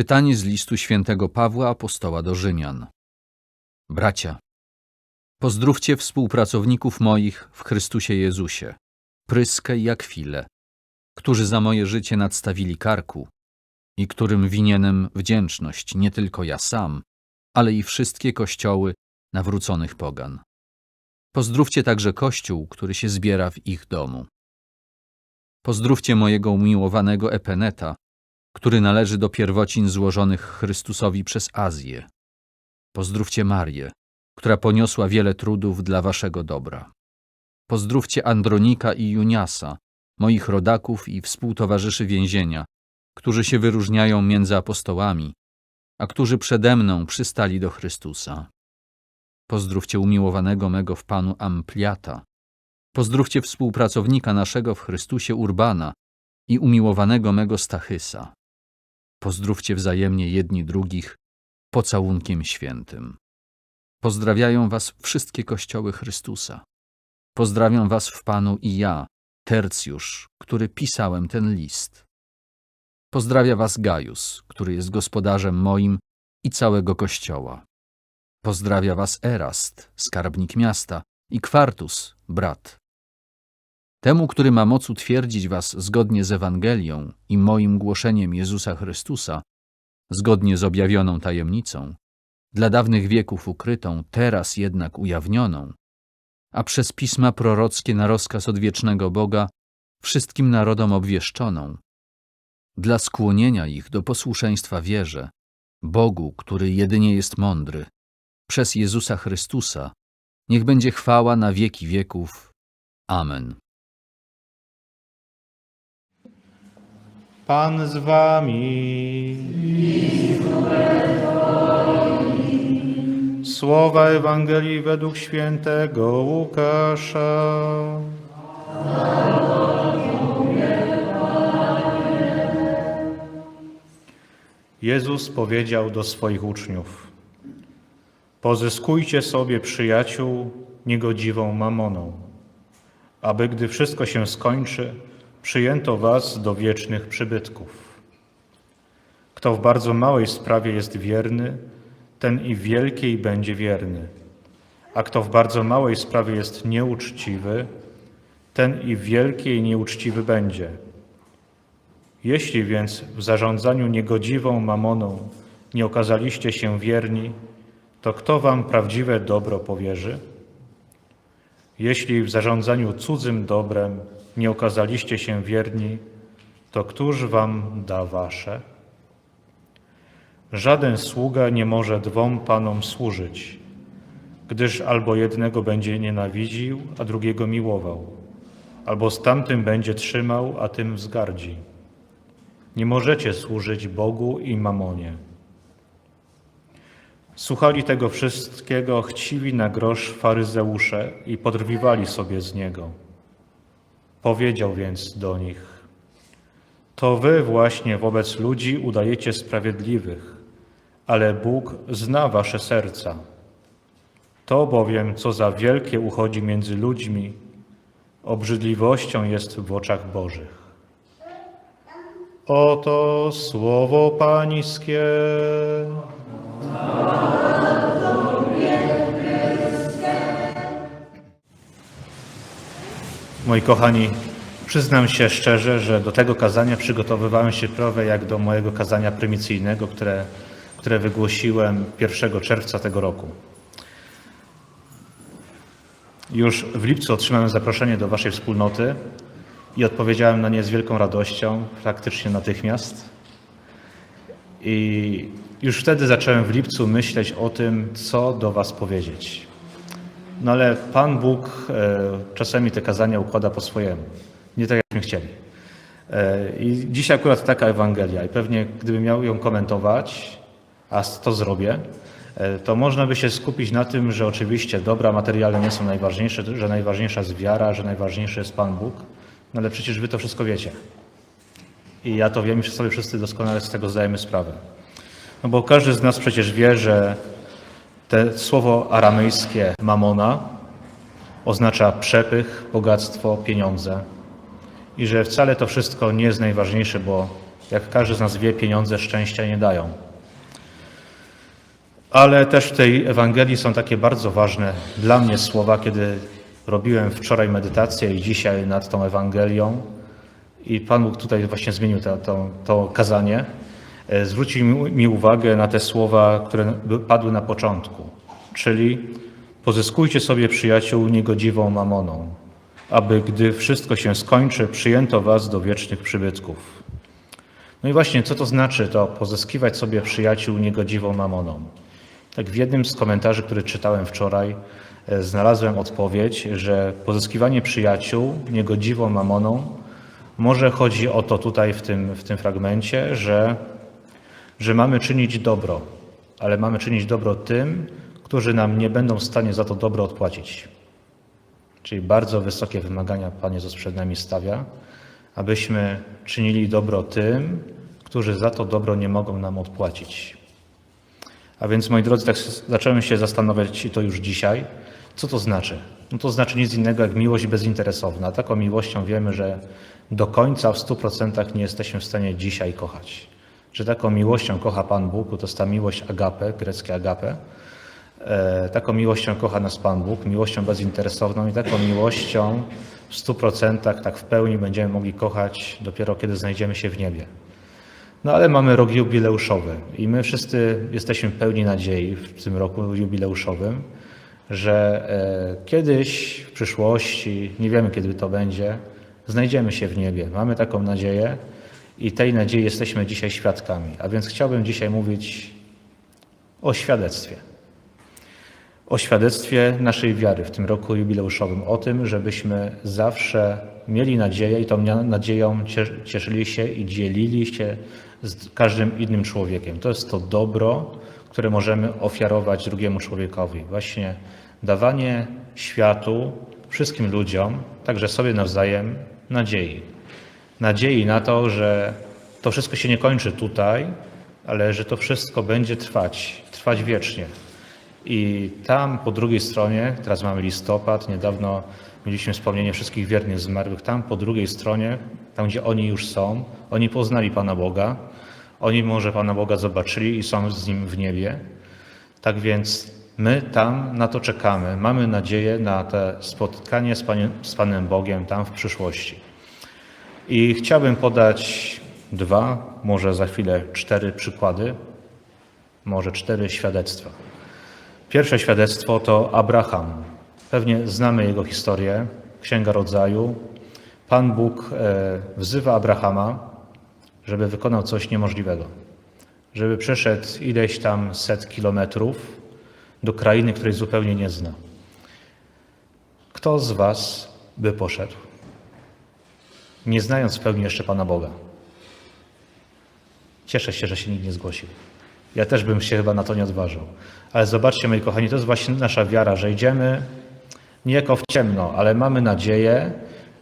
Czytanie z listu świętego Pawła apostoła do Rzymian. Bracia, pozdrówcie współpracowników moich w Chrystusie Jezusie, Pryskę i Akwilę, którzy za moje życie nadstawili karku i którym winienem wdzięczność nie tylko ja sam, ale i wszystkie kościoły nawróconych pogan. Pozdrówcie także Kościół, który się zbiera w ich domu. Pozdrówcie mojego umiłowanego Epeneta, który należy do pierwocin złożonych Chrystusowi przez Azję. Pozdrówcie Marię, która poniosła wiele trudów dla waszego dobra. Pozdrówcie Andronika i Juniasa, moich rodaków i współtowarzyszy więzienia, którzy się wyróżniają między apostołami, a którzy przede mną przystali do Chrystusa. Pozdrówcie umiłowanego mego w Panu Ampliata. Pozdrówcie współpracownika naszego w Chrystusie Urbana i umiłowanego mego Stachysa. Pozdrówcie wzajemnie jedni drugich pocałunkiem świętym. Pozdrawiają was wszystkie kościoły Chrystusa. Pozdrawiam was w Panu i ja, Tercjusz, który pisałem ten list. Pozdrawia was Gajus, który jest gospodarzem moim i całego kościoła. Pozdrawia was Erast, skarbnik miasta, i Kwartus, brat. Temu, który ma moc utwierdzić was zgodnie z Ewangelią i moim głoszeniem Jezusa Chrystusa, zgodnie z objawioną tajemnicą, dla dawnych wieków ukrytą, teraz jednak ujawnioną, a przez pisma prorockie na rozkaz odwiecznego Boga wszystkim narodom obwieszczoną, dla skłonienia ich do posłuszeństwa wierze, Bogu, który jedynie jest mądry, przez Jezusa Chrystusa, niech będzie chwała na wieki wieków. Amen. Pan z wami. Słowa Ewangelii według świętego Łukasza. Jezus powiedział do swoich uczniów: Pozyskujcie sobie przyjaciół niegodziwą mamoną, aby gdy wszystko się skończy, przyjęto was do wiecznych przybytków. Kto w bardzo małej sprawie jest wierny, ten i wielkiej będzie wierny. A kto w bardzo małej sprawie jest nieuczciwy, ten i wielkiej nieuczciwy będzie. Jeśli więc w zarządzaniu niegodziwą mamoną nie okazaliście się wierni, to kto wam prawdziwe dobro powierzy? Jeśli w zarządzaniu cudzym dobrem nie okazaliście się wierni, to któż wam da wasze? Żaden sługa nie może dwom panom służyć, gdyż albo jednego będzie nienawidził, a drugiego miłował, albo z tamtym będzie trzymał, a tym wzgardzi. Nie możecie służyć Bogu i mamonie. Słuchali tego wszystkiego chciwi na grosz faryzeusze i podrwiwali sobie z niego. Powiedział więc do nich: To wy właśnie wobec ludzi udajecie sprawiedliwych, ale Bóg zna wasze serca. To bowiem, co za wielkie uchodzi między ludźmi, obrzydliwością jest w oczach Bożych. Oto słowo Pańskie. Moi kochani, przyznam się szczerze, że do tego kazania przygotowywałem się prawie jak do mojego kazania prymicyjnego, które, które wygłosiłem 1 czerwca tego roku. Już w lipcu otrzymałem zaproszenie do Waszej wspólnoty i odpowiedziałem na nie z wielką radością, praktycznie natychmiast. I już wtedy zacząłem w lipcu myśleć o tym, co do Was powiedzieć. No ale Pan Bóg e, czasami te kazania układa po swojemu. Nie tak, jakbyśmy chcieli. E, I dzisiaj akurat taka Ewangelia. I pewnie gdybym miał ją komentować, a to zrobię, e, to można by się skupić na tym, że oczywiście dobra materialne nie są najważniejsze, że najważniejsza jest wiara, że najważniejszy jest Pan Bóg. No ale przecież Wy to wszystko wiecie. I ja to wiem i sobie wszyscy doskonale z tego zdajemy sprawę. No bo każdy z nas przecież wie, że te słowo aramejskie mamona oznacza przepych, bogactwo, pieniądze. I że wcale to wszystko nie jest najważniejsze, bo Jak każdy z nas wie, pieniądze szczęścia nie dają. Ale też w tej Ewangelii są takie bardzo ważne dla mnie słowa, kiedy robiłem wczoraj medytację i dzisiaj nad tą Ewangelią. I Pan Bóg tutaj właśnie zmienił to, to, to kazanie. E, Zwrócił mi, uwagę na te słowa, które padły na początku, czyli pozyskujcie sobie przyjaciół niegodziwą mamoną, aby gdy wszystko się skończy, przyjęto was do wiecznych przybytków. No i właśnie, co to znaczy to pozyskiwać sobie przyjaciół niegodziwą mamoną? Tak w jednym z komentarzy, który czytałem wczoraj, e, znalazłem odpowiedź, że pozyskiwanie przyjaciół niegodziwą mamoną może chodzi o to tutaj w tym, w tym fragmencie, że, że mamy czynić dobro, ale mamy czynić dobro tym, którzy nam nie będą w stanie za to dobro odpłacić. Czyli bardzo wysokie wymagania Pan Jezus przed nami stawia, abyśmy czynili dobro tym, którzy za to dobro nie mogą nam odpłacić. A więc, moi drodzy, tak zacząłem się zastanawiać i to już dzisiaj, co to znaczy. No to znaczy nic innego jak miłość bezinteresowna. Taką miłością wiemy, że do końca w stu procentach nie jesteśmy w stanie dzisiaj kochać. Że taką miłością kocha Pan Bóg, to jest ta miłość agape, greckie agape. E, taką miłością kocha nas Pan Bóg, miłością bezinteresowną i taką miłością w stu procentach, tak w pełni będziemy mogli kochać dopiero kiedy znajdziemy się w niebie. No ale mamy rok jubileuszowy i my wszyscy jesteśmy pełni nadziei w tym roku jubileuszowym, że e, kiedyś w przyszłości, nie wiemy kiedy to będzie, znajdziemy się w niebie. Mamy taką nadzieję i tej nadziei jesteśmy dzisiaj świadkami. A więc chciałbym dzisiaj mówić o świadectwie. O świadectwie naszej wiary w tym roku jubileuszowym, o tym, żebyśmy zawsze mieli nadzieję i tą nadzieją cie- cieszyli się i dzielili się z każdym innym człowiekiem. To jest to dobro, które możemy ofiarować drugiemu człowiekowi. Właśnie dawanie światu, wszystkim ludziom, także sobie nawzajem, nadziei. Nadziei na to, że to wszystko się nie kończy tutaj, ale że to wszystko będzie trwać, trwać wiecznie. I tam po drugiej stronie, teraz mamy listopad, niedawno mieliśmy wspomnienie wszystkich wiernych zmarłych, tam po drugiej stronie, tam gdzie oni już są, oni poznali Pana Boga, oni może Pana Boga zobaczyli i są z Nim w niebie. Tak więc my tam na to czekamy, mamy nadzieję na to spotkanie z, Panie, z Panem Bogiem tam w przyszłości. I chciałbym podać dwa, może za chwilę cztery przykłady, może cztery świadectwa. Pierwsze świadectwo to Abraham. Pewnie znamy jego historię, Księga Rodzaju. Pan Bóg e, wzywa Abrahama, żeby wykonał coś niemożliwego. Żeby przeszedł ileś tam set kilometrów do krainy, której zupełnie nie zna. Kto z Was by poszedł, nie znając w pełni jeszcze Pana Boga? Cieszę się, że się nikt nie zgłosił. Ja też bym się chyba na to nie odważył. Ale zobaczcie, moi kochani, to jest właśnie nasza wiara, że idziemy nie jako w ciemno, ale mamy nadzieję,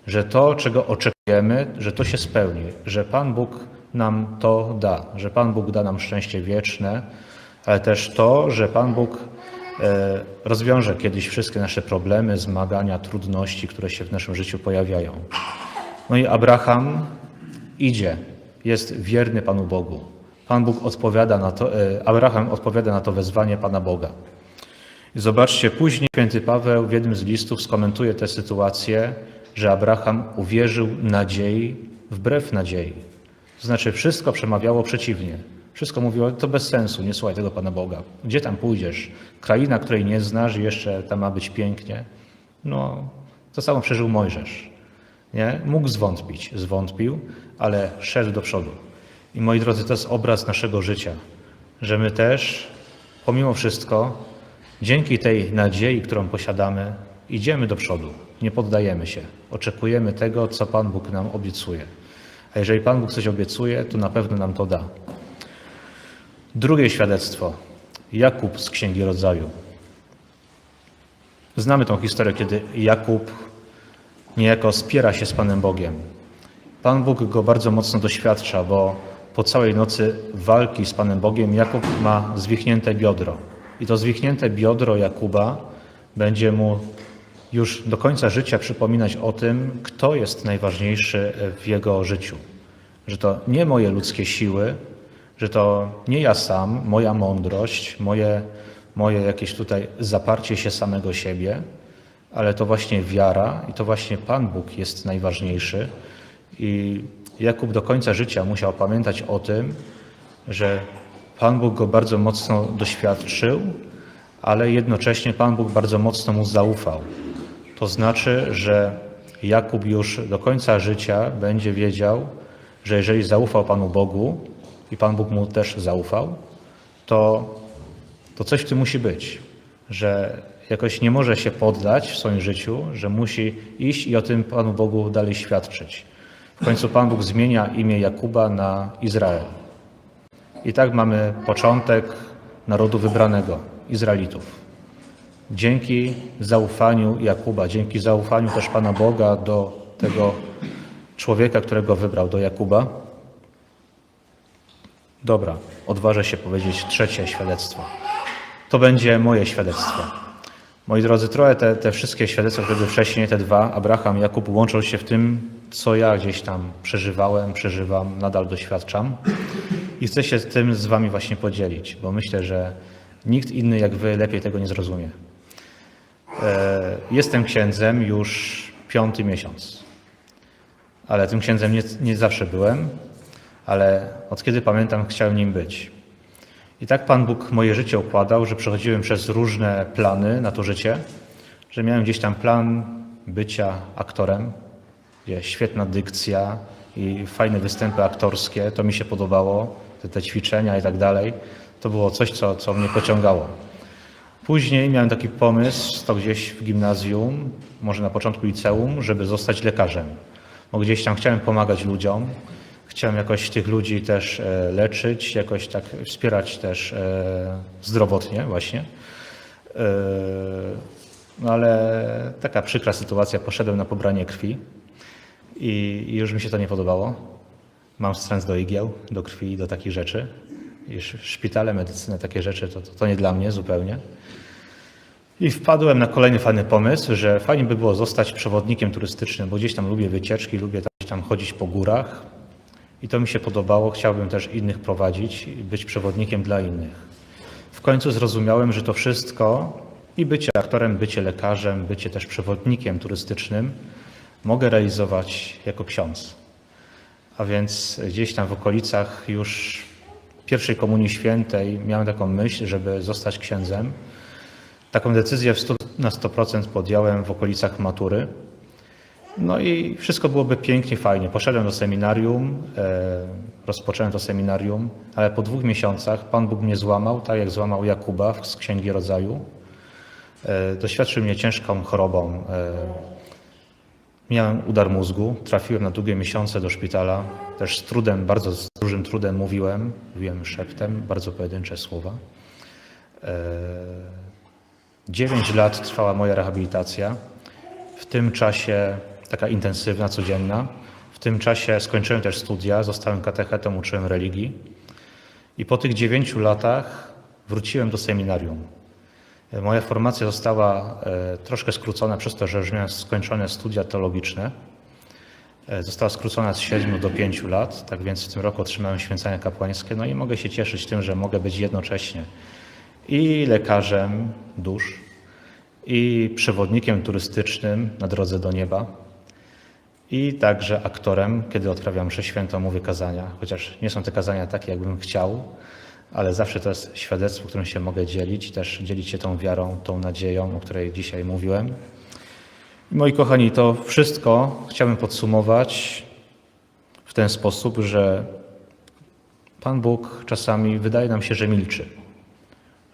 że to, czego oczekujemy, że to się spełni, że Pan Bóg nam to da, że Pan Bóg da nam szczęście wieczne, ale też to, że Pan Bóg e, rozwiąże kiedyś wszystkie nasze problemy, zmagania, trudności, które się w naszym życiu pojawiają. No i Abraham idzie, jest wierny Panu Bogu. Pan Bóg odpowiada na to, e, Abraham odpowiada na to wezwanie Pana Boga. I zobaczcie, później święty Paweł w jednym z listów skomentuje tę sytuację, że Abraham uwierzył nadziei wbrew nadziei. To znaczy wszystko przemawiało przeciwnie. Wszystko mówiło, to bez sensu, nie słuchaj tego Pana Boga. Gdzie tam pójdziesz? Kraina, której nie znasz jeszcze tam ma być pięknie. No, to samo przeżył Mojżesz. Nie? Mógł zwątpić, zwątpił, ale szedł do przodu. I moi drodzy, to jest obraz naszego życia, że my też, pomimo wszystko, dzięki tej nadziei, którą posiadamy, idziemy do przodu, nie poddajemy się, oczekujemy tego, co Pan Bóg nam obiecuje. A jeżeli Pan Bóg coś obiecuje, to na pewno nam to da. Drugie świadectwo. Jakub z Księgi Rodzaju. Znamy tą historię, kiedy Jakub niejako spiera się z Panem Bogiem. Pan Bóg go bardzo mocno doświadcza, bo po całej nocy walki z Panem Bogiem Jakub ma zwichnięte biodro. I to zwichnięte biodro Jakuba będzie mu już do końca życia przypominać o tym, kto jest najważniejszy w jego życiu. że to nie moje ludzkie siły, że to nie ja sam, moja mądrość, moje, moje jakieś tutaj zaparcie się samego siebie, ale to właśnie wiara i to właśnie Pan Bóg jest najważniejszy. I Jakub do końca życia musiał pamiętać o tym, że Pan Bóg go bardzo mocno doświadczył, ale jednocześnie Pan Bóg bardzo mocno mu zaufał. To znaczy, że Jakub już do końca życia będzie wiedział, że jeżeli zaufał Panu Bogu i Pan Bóg mu też zaufał, to, to coś w tym musi być, że jakoś nie może się poddać w swoim życiu, że musi iść i o tym Panu Bogu dalej świadczyć. W końcu Pan Bóg zmienia imię Jakuba na Izrael. I tak mamy początek narodu wybranego, Izraelitów. Dzięki zaufaniu Jakuba, dzięki zaufaniu też Pana Boga do tego człowieka, którego wybrał, do Jakuba. Dobra, odważę się powiedzieć trzecie świadectwo. To będzie moje świadectwo. Moi drodzy, trochę te, te wszystkie świadectwa, które były wcześniej, te dwa, Abraham Jakub, łączą się w tym, co ja gdzieś tam przeżywałem, przeżywam, nadal doświadczam. I chcę się tym z Wami właśnie podzielić, bo myślę, że nikt inny jak Wy lepiej tego nie zrozumie. E, Jestem księdzem już piąty miesiąc, ale tym księdzem nie, nie zawsze byłem, ale od kiedy pamiętam, chciałem nim być. I tak Pan Bóg moje życie układał, że przechodziłem przez różne plany na to życie, że miałem gdzieś tam plan bycia aktorem, gdzie świetna dykcja i fajne występy aktorskie, to mi się podobało, te, te ćwiczenia i tak dalej. To było coś, co, co mnie pociągało. Później miałem taki pomysł, to gdzieś w gimnazjum, może na początku liceum, żeby zostać lekarzem. Bo gdzieś tam chciałem pomagać ludziom, chciałem jakoś tych ludzi też e, leczyć, jakoś tak wspierać też e, zdrowotnie właśnie. E, No ale taka przykra sytuacja, poszedłem na pobranie krwi i, i już mi się to nie podobało. Mam wstręt do igieł, do krwi, do takich rzeczy. I sz- szpitale, medycyna, takie rzeczy, to, to, to nie dla mnie zupełnie. I wpadłem na kolejny fajny pomysł, że fajnie by było zostać przewodnikiem turystycznym, bo gdzieś tam lubię wycieczki, lubię tam chodzić po górach. I to mi się podobało. Chciałbym też innych prowadzić być przewodnikiem dla innych. W końcu zrozumiałem, że to wszystko i bycie aktorem, bycie lekarzem, bycie też przewodnikiem turystycznym mogę realizować jako ksiądz. A więc gdzieś tam w okolicach już pierwszej Komunii Świętej miałem taką myśl, żeby zostać księdzem. Taką decyzję w 100, na 100% podjąłem w okolicach matury. No i wszystko byłoby pięknie, fajnie. Poszedłem do seminarium, e, rozpocząłem to seminarium, ale po dwóch miesiącach Pan Bóg mnie złamał, tak jak złamał Jakuba z Księgi Rodzaju. E, doświadczył mnie ciężką chorobą. E, miałem udar mózgu, trafiłem na długie miesiące do szpitala. Też z trudem, bardzo z dużym trudem mówiłem, mówiłem szeptem, bardzo pojedyncze słowa. Dziewięć lat trwała moja rehabilitacja. W tym czasie taka intensywna, codzienna. W tym czasie skończyłem też studia, zostałem katechetą, uczyłem religii. I po tych dziewięciu latach wróciłem do seminarium. E, Moja formacja została e, troszkę skrócona przez to, że już miałem skończone studia teologiczne. E, Została skrócona z 7 do 5 lat, tak więc w tym roku otrzymałem święcenia kapłańskie. No i mogę się cieszyć tym, że mogę być jednocześnie i lekarzem dusz, i przewodnikiem turystycznym na drodze do nieba, i także aktorem, kiedy odprawiam mszę świętą, mówię kazania, chociaż nie są te kazania takie, jakbym chciał, ale zawsze to jest świadectwo, którym się mogę dzielić, też dzielić się tą wiarą, tą nadzieją, o której dzisiaj mówiłem. I moi kochani, to wszystko chciałbym podsumować w ten sposób, że Pan Bóg czasami wydaje nam się, że milczy,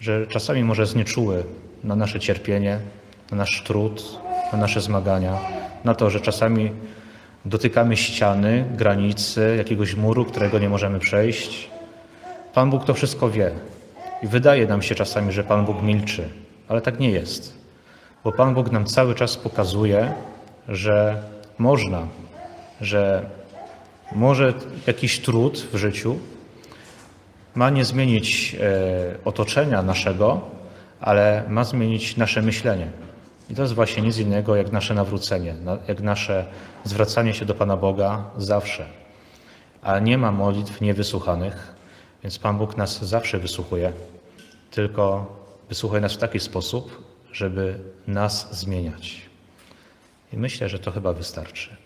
że czasami może znieczuły na nasze cierpienie, na nasz trud, na nasze zmagania, na to, że czasami dotykamy ściany, granicy, jakiegoś muru, którego nie możemy przejść. Pan Bóg to wszystko wie i wydaje nam się czasami, że Pan Bóg milczy, ale tak nie jest, bo Pan Bóg nam cały czas pokazuje, że można, że może jakiś trud w życiu ma nie zmienić e, otoczenia naszego, ale ma zmienić nasze myślenie. I to jest właśnie nic innego jak nasze nawrócenie, na- jak nasze zwracanie się do Pana Boga zawsze. a nie ma modlitw niewysłuchanych, więc Pan Bóg nas zawsze wysłuchuje, tylko wysłuchuje nas w taki sposób, żeby nas zmieniać. I myślę, że to chyba wystarczy.